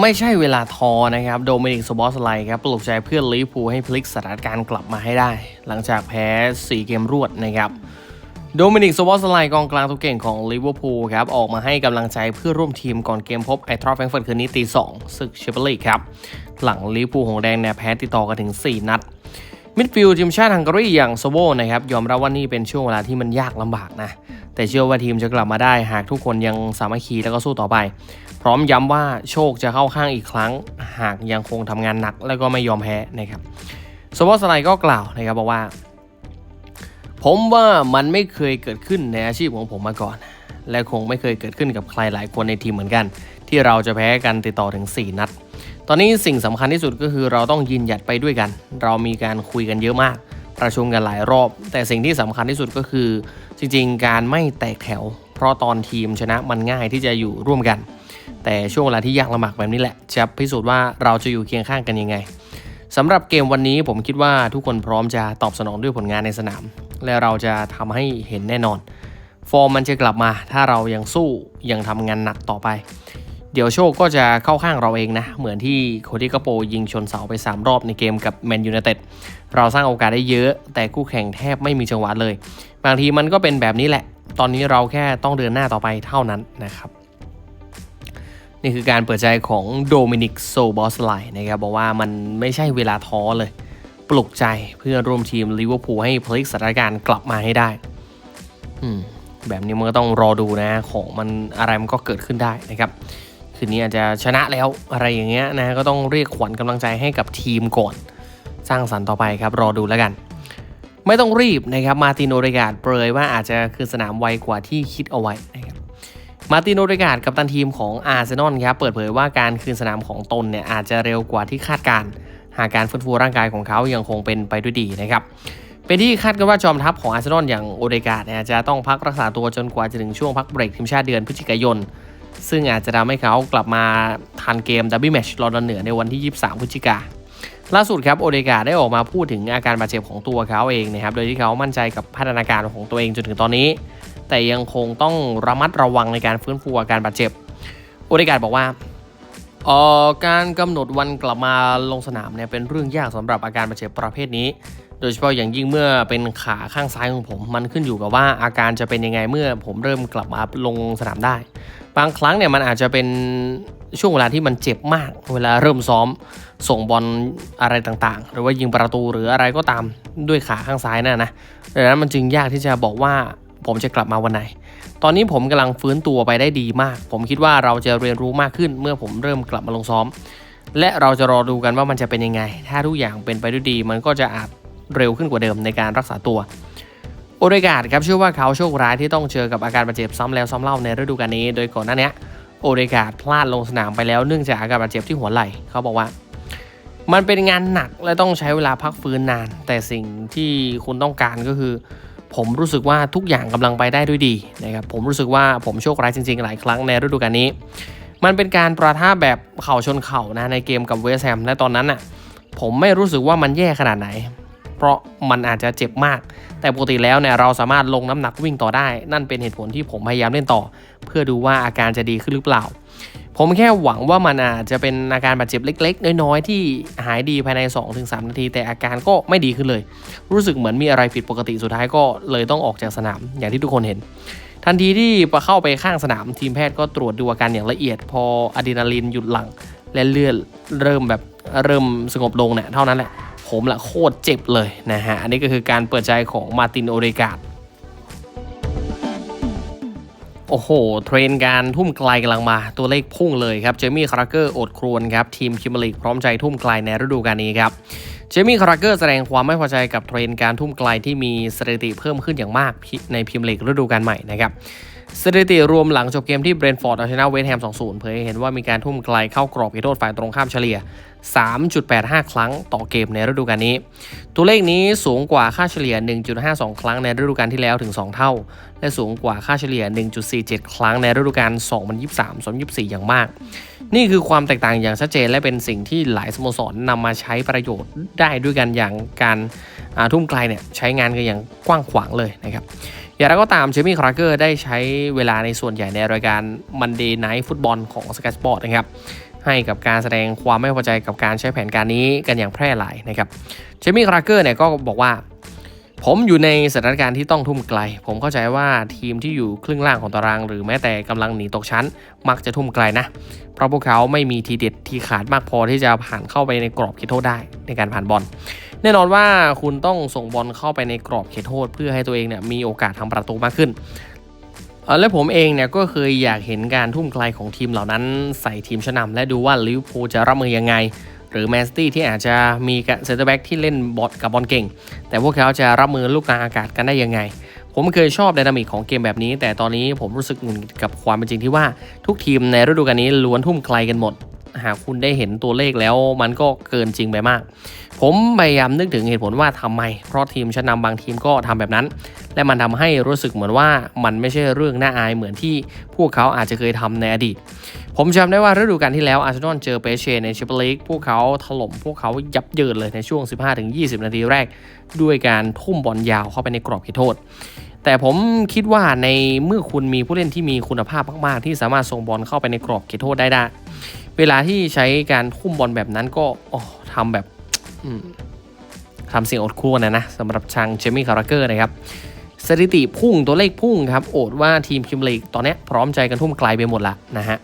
ไม่ใช่เวลาทอนะครับโดมินิกสบอสไลครับปลุกใจเพื่อนลิเวอร์พูให้พลิกสถานการณ์กลับมาให้ได้ หลังจากแพ้ 4 เกมรวดนะครับโดมินิกสบอสไลกองกลางตัวเก่งของลิเวอร์พูลครับออกมาให้กำลังใจเพื่อร่วมทีมก่อนเกมพบไอทรอฟแฟรงก์เฟิร์ตคืนนี้ตีสองศึกแชเปี้ยนลีครับ หลังลิเวอร์พูลหงแดงเนี่ยแพ้ติดต่อกันถึง 4 นัด มิดฟิลด์ทีมชาติฮังการีอย่างโซโวนะครับยอมรับว่านี่เป็นช่วงเวลาที่มันยากลำบากนะ แต่เชื่อว่าทีมจะกลับมาได้ หากทุกคนยังสามัคคีแล้วก็สู้ต่อไป พร้อมย้ำว่าโชคจะเข้าข้างอีกครั้ง หากยังคงทำงานหนักแล้วก็ไม่ยอมแพ้นะครับโซโวสไลก็กล่าวนะครับบอกว่า ผมว่ามันไม่เคยเกิดขึ้นในอาชีพของผมมาก่อน และคงไม่เคยเกิดขึ้นกับใครหลายคนในทีมเหมือนกัน ที่เราจะแพ้กันติดต่อถึง 4 นัด ตอนนี้สิ่งสำคัญที่สุดก็คือเราต้องยืนหยัดไปด้วยกัน เรามีการคุยกันเยอะมาก ประชุมกันหลายรอบ แต่สิ่งที่สำคัญที่สุดก็คือ จริง ๆ การไม่แตกแถว เพราะตอนทีมชนะมันง่ายที่จะอยู่ร่วมกัน แต่ช่วงเวลาที่ยากลำบากแบบนี้แหละจะพิสูจน์ว่าเราจะอยู่เคียงข้างกันยังไงสำหรับเกมวันนี้ผมคิดว่าทุกคนพร้อมจะตอบสนองด้วยผลงานในสนาม และเราจะทำให้เห็นแน่นอน ฟอร์มมันจะกลับมา ถ้าเรายังสู้ยังทำงานหนักต่อไป เดี๋ยวโชคก็จะเข้าข้างเราเองนะ เหมือนที่โคดิกาโปยิงชนเสาไป 3 รอบในเกมกับแมนยูไนเต็ด เราสร้างโอกาสได้เยอะ แต่คู่แข่งแทบไม่มีจังหวะเลย บางทีมันก็เป็นแบบนี้แหละ ตอนนี้เราแค่ต้องเดินหน้าต่อไปเท่านั้นนะครับนี่คือการเปิดใจของโดมินิกโซบอสไลนะครับบอกว่ามันไม่ใช่เวลาท้อเลย ปลุกใจเพื่อร่วมทีมลิเวอร์พูลให้พลิกสถานการณ์กลับมาให้ได้อืมแบบนี้มันก็ต้องรอดูนะของมันอะไรมันก็เกิดขึ้นได้นะครับคืนนี้อาจจะชนะแล้วอะไรอย่างเงี้ยนะก็ต้องเรียกขวัญกำลังใจให้กับทีมก่อน สร้างสรรค์ต่อไปครับ รอดูแล้วกัน ไม่ต้องรีบนะครับ มาตินโอเรกาดเปรยว่าอาจจะคือสนามไวกว่าที่คิดเอาไว้นะครับมาตินโอเรกาดกับตันทีมของอาร์เซนอลครับเปิดเผยว่าการคืนสนามของตนเนี่ยอาจจะเร็วกว่าที่คาดการ หากการฟื้นฟูร่างกายของเขายังคงเป็นไปด้วยดีนะครับเป็นที่คาดกันว่าจอมทัพของอาร์เซนอลอย่างโอเดกาดเนี่ยจะต้องพักรักษาตัวจนกว่าจะถึงช่วงพักเบรกทีมชาติเดือนพฤศจิกายน ซึ่งอาจจะทำให้เขากลับมาทันเกมดับเบิลแมชลอนดอนเหนือในวันที่ 23 พฤศจิกา ล่าสุดครับโอเดกาได้ออกมาพูดถึงอาการบาดเจ็บของตัวเขาเองนะครับโดยที่เขามั่นใจกับพัฒนาการของตัวเองจนถึงตอนนี้ แต่ยังคงต้องระมัดระวังในการฟื้นฟูอาการบาดเจ็บโอเดกาบอกว่าออการกำหนดวันกลับมาลงสนามเนี่ยเป็นเรื่องยากสำหรับอาการบาดเจ็บประเภทนี้ โดยเฉพาะอย่างยิ่งเมื่อเป็นขาข้างซ้ายของผม มันขึ้นอยู่กับว่าอาการจะเป็นยังไงเมื่อผมเริ่มกลับมาลงสนามได้ บางครั้งเนี่ยมันอาจจะเป็นช่วงเวลาที่มันเจ็บมาก เวลาเริ่มซ้อมส่งบอลอะไรต่างๆ หรือว่ายิงประตูหรืออะไรก็ตามด้วยขาข้างซ้ายน่ะนะดังนั้นมันจึงยากที่จะบอกว่าผมจะกลับมาวันไหน ตอนนี้ผมกำลังฟื้นตัวไปได้ดีมาก ผมคิดว่าเราจะเรียนรู้มากขึ้นเมื่อผมเริ่มกลับมาลงซ้อม และเราจะรอดูกันว่ามันจะเป็นยังไง ถ้าทุกอย่างเป็นไปด้วยดี มันก็จะอาจเร็วขึ้นกว่าเดิมในการรักษาตัว โอเดกาดครับเชื่อว่าเขาโชคร้ายที่ต้องเจอกับอาการบาดเจ็บซ้ำแล้วซ้ำเล่าในฤดูกาลนี้ โดยก่อนหน้านี้โอเดกาดพลาดลงสนามไปแล้วเนื่องจากอาการบาดเจ็บที่หัวไหล่เขาบอกว่า มันเป็นงานหนักและต้องใช้เวลาพักฟื้นนาน แต่สิ่งที่คุณต้องการก็คือ ผมรู้สึกว่าทุกอย่างกำลังไปได้ด้วยดีนะครับผมรู้สึกว่าผมโชคร้ายจริงๆ หลายครั้งในฤดูกาลนี้ มันเป็นการประท่าแบบเข่าชนเข่านะในเกมกับเวสแฮมและตอนนั้นน่ะผมไม่รู้สึกว่ามันแย่ขนาดไหน เพราะมันอาจจะเจ็บมาก แต่ปกติแล้วเนี่ยเราสามารถลงน้ำหนักวิ่งต่อได้ นั่นเป็นเหตุผลที่ผมพยายามเล่นต่อ เพื่อดูว่าอาการจะดีขึ้นหรือเปล่า ผมแค่หวังว่ามันอาจจะเป็นอาการบาดเจ็บเล็ก ๆ น้อยๆ ที่หายดีภายใน 2-3 นาที แต่อาการก็ไม่ดีขึ้นเลย รู้สึกเหมือนมีอะไรผิดปกติสุดท้ายก็เลยต้องออกจากสนามอย่างที่ทุกคนเห็นทันทีที่เข้าไปข้างสนามทีมแพทย์ก็ตรวจดูอาการอย่างละเอียด พออะดรีนาลีนหยุดหลั่งและเลือดเริ่มแบบเริ่มสงบลงเนี่ยเท่านั้นแหละ ผมละโคตรเจ็บเลยนะฮะ อันนี้ก็คือการเปิดใจของมาตินโอเดกาดโอ้โห เทรนการทุ่มไกลกำลังมาตัวเลขพุ่งเลยครับ เจมี่คาราเกอร์อดครวนครับ ทีมคิมเบอร์ลีกพร้อมใจทุ่มไกลในฤดูกาลนี้ครับเจมี่คาราเกอร์แสดงความไม่พอใจกับเทรนการทุ่มไกลที่มีสถิติเพิ่มขึ้นอย่างมากในพรีเมียร์ลีกฤดูกาลใหม่นะครับ สถิติรวมหลังจบเกมที่เบรนฟอร์ดเอาชนะเวสต์แฮม 2-0 เผยให้เห็นว่ามีการทุ่มไกลเข้ากรอบเขตโทษฝ่ายตรงข้ามเฉลี่ย 3.85 ครั้งต่อเกมในฤดูกาลนี้ ตัวเลขนี้สูงกว่าค่าเฉลี่ย 1.52 ครั้งในฤดูกาลที่แล้วถึง 2 เท่า และสูงกว่าค่าเฉลี่ย 1.47 ครั้งในฤดูกาล 2023-2024 อย่างมาก นี่คือความแตกต่างอย่างชัดเจนและเป็นสิ่งที่หลายสโมสรนำมาใช้ประโยชน์ได้ด้วยกันอย่างการทุ่มไกลเนี่ยใช้งานกันอย่างกว้างขวางเลยนะครับ อย่างไรก็ตามเจมี่คราเกอร์ได้ใช้เวลาในส่วนใหญ่ในรายการ Monday Night Football ของ Sky Sport นะครับให้กับการแสดงความไม่พอใจกับการใช้แผนการนี้กันอย่างแพร่หลายนะครับเจมี่คราเกอร์เนี่ยก็บอกว่า ผมอยู่ในสถานการณ์ที่ต้องทุ่มไกล ผมเข้าใจว่าทีมที่อยู่ครึ่งล่างของตาราง หรือแม้แต่กำลังหนีตกชั้น มักจะทุ่มไกลนะ เพราะพวกเขาไม่มีทีเด็ดที่ขาดมากพอที่จะผ่านเข้าไปในกรอบเขตโทษได้ในการผ่านบอล แน่นอนว่าคุณต้องส่งบอลเข้าไปในกรอบเขตโทษ เพื่อให้ตัวเองเนี่ยมีโอกาสทำประตูมากขึ้น และผมเองเนี่ยก็เคยอยากเห็นการทุ่มไกลของทีมเหล่านั้นใส่ทีมชนำและดูว่าลิเวอร์พูลจะรับมือยังไง หรือแมนซิตี้ที่อาจจะมีเซนเตอร์แบ็กที่เล่นบอลกับบอลเก่ง แต่พวกเขาจะรับมือลูกกลางอากาศกันได้ยังไงผมเคยชอบไดนามิกของเกมแบบนี้ แต่ตอนนี้ผมรู้สึกหงุดหงิดกับความเป็นจริงที่ว่าทุกทีมในฤดูกาลนี้ล้วนทุ่มไกลกันหมด หากคุณได้เห็นตัวเลขแล้วมันก็เกินจริงไปมาก ผมพยายามนึกถึงเหตุผลว่าทำไม เพราะทีมชั้นนำบางทีมก็ทำแบบนั้น และมันทำให้รู้สึกเหมือนว่ามันไม่ใช่เรื่องน่าอายเหมือนที่พวกเขาอาจจะเคยทำในอดีต ผมจำได้ว่าฤดูกาลที่แล้วอาร์เซนอลเจอเปเช่ในแชมเปี้ยนลีกพวกเขาถล่มพวกเขายับเยินเลยในช่วง 15-20 นาทีแรก ด้วยการทุ่มบอลยาวเข้าไปในกรอบเขตโทษแต่ผมคิดว่าในเมื่อคุณมีผู้เล่นที่มีคุณภาพมาก ๆ ที่สามารถส่งบอลเข้าไปในกรอบเขตโทษได้ได้ เวลาที่ใช้การคุ้มบอลแบบนั้นก็ทำแบบทำสิ่งอดคู่นะนะสำหรับชางเจมี่คาร์เกอร์นะครับสถิติพุ่งตัวเลขพุ่งครับ โอดว่าทีมคิมลีกตอนนี้พร้อมใจกันทุ่มไกลไปหมดละนะฮะ